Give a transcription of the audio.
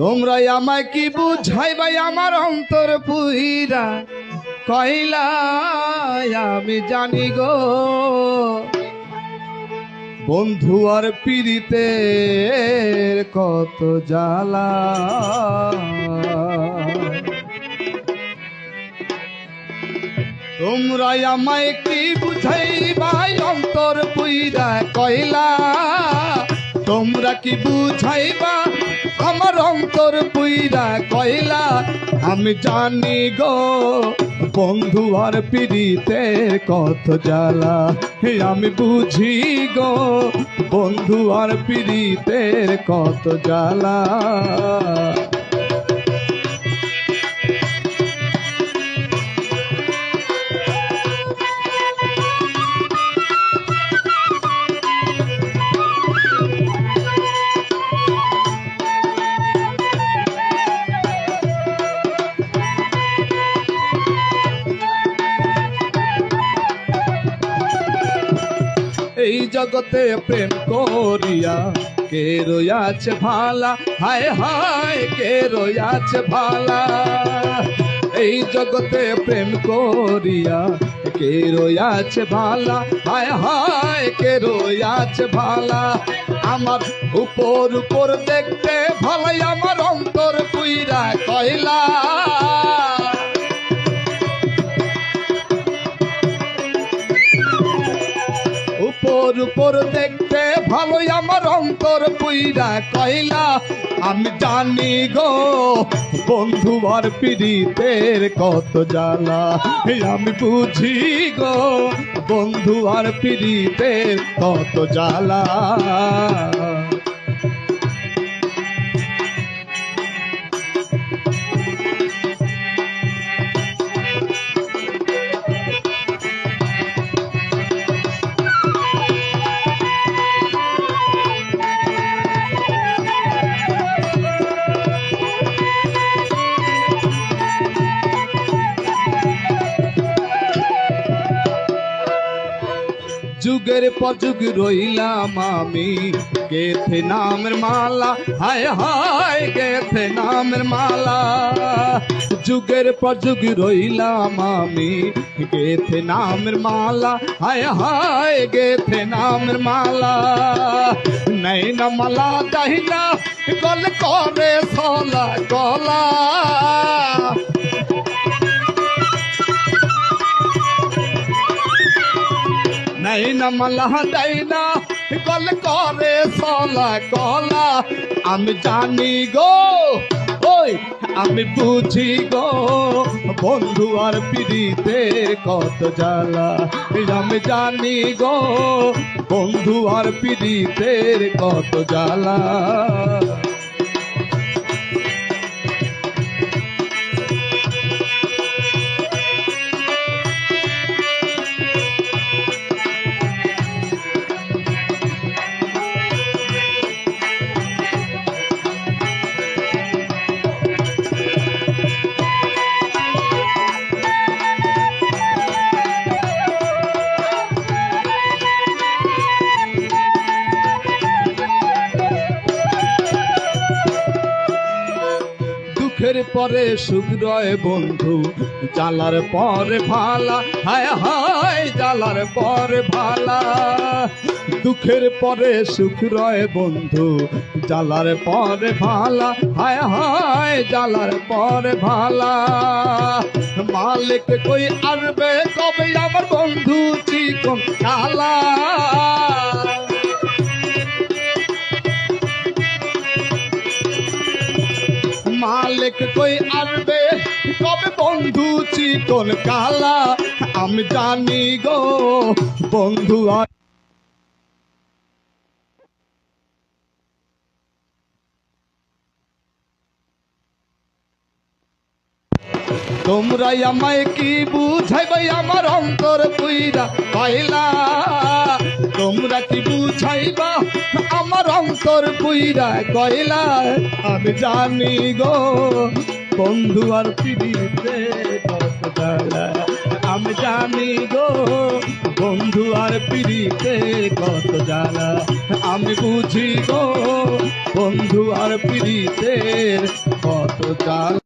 তোমরা আমায় কি বুঝাই ভাই আমার অন্তর পুইরা? কইলা আমি জানি গো। বন্ধু আর পিড়িতে কত জ্বালা। তোমরা আমায় কি বুঝাই ভাই অন্তর পুইরা? কইলা তোমরা কি বুঝাইবা? আমার অন্তর পুইরা কইলা, আমি জানি গো, বন্ধু আর পিড়িতের কত জ্বালা। আমি বুঝি গো, বন্ধু আর পিড়িতের কত জ্বালা। এই জগতে প্রেম করিয়া কে রয়াছে ভালা? হায় হায়, কে রয়াছে ভালা? এই জগতে প্রেম করিয়া কে রয়াছে ভালা? হায় হায়, কে রয়াছে ভালা? আমার উপর উপর দেখতে ভালাই আমার অন্তর পুইরা কয়লা উপর উপর দেখতে ভালোই আমার অন্তর পুইরা কইলা আমি জানি গো, বন্ধু আর পিড়িতের কত জ্বালা। আমি বুঝি গো, বন্ধু আর পিড়িতের কত জ্বালা। যুগের পর যুগ রইলাম আমি। গেথে নামের মালা, হায় হায়, গেথে নামের মালা। যুগের পর যুগ রইলাম আমি। গেথে নামের মালা, হায় হায়, গেথে নামের মালা। নাই না মালা দাহিনা গল করে সলা গলা। নাই না না। গল করে সলা গলা। আমি জানি গো, ওই আমি বুঝি গো। বন্ধু আর পিড়িতে কত জ্বালা। আমি জানি গো, বন্ধু আর পিড়িতের কত জ্বালা। দুঃখের পরে সুখ রয় বন্ধু, জ্বালার পরে ভালা, হায় হায়, জ্বালার পরে ভালা। দুঃখের পরে সুখ রয় বন্ধু, জ্বালার পরে ভালা, হায় হায়, জ্বালার পরে ভালা। মালিক কই আসবে কবে আমার বন্ধু চিকন কালা। মালিক কই আসবে কবে বন্ধু চিতল কালা আমি জানি গো বন্ধু তোমরা আমায় কি বুঝাইবে? আমার অন্তর পুইরা পাইলা। তোমরা কি বুঝাইবা? আমার অন্তর পুইরা কইলা। আমি জানি গো, বন্ধু আর পিড়িতে আমি জানি গো, বন্ধু আর পিড়িতে কত জ্বালা আমি বুঝি গো, বন্ধু আর পিড়িতে কত জাল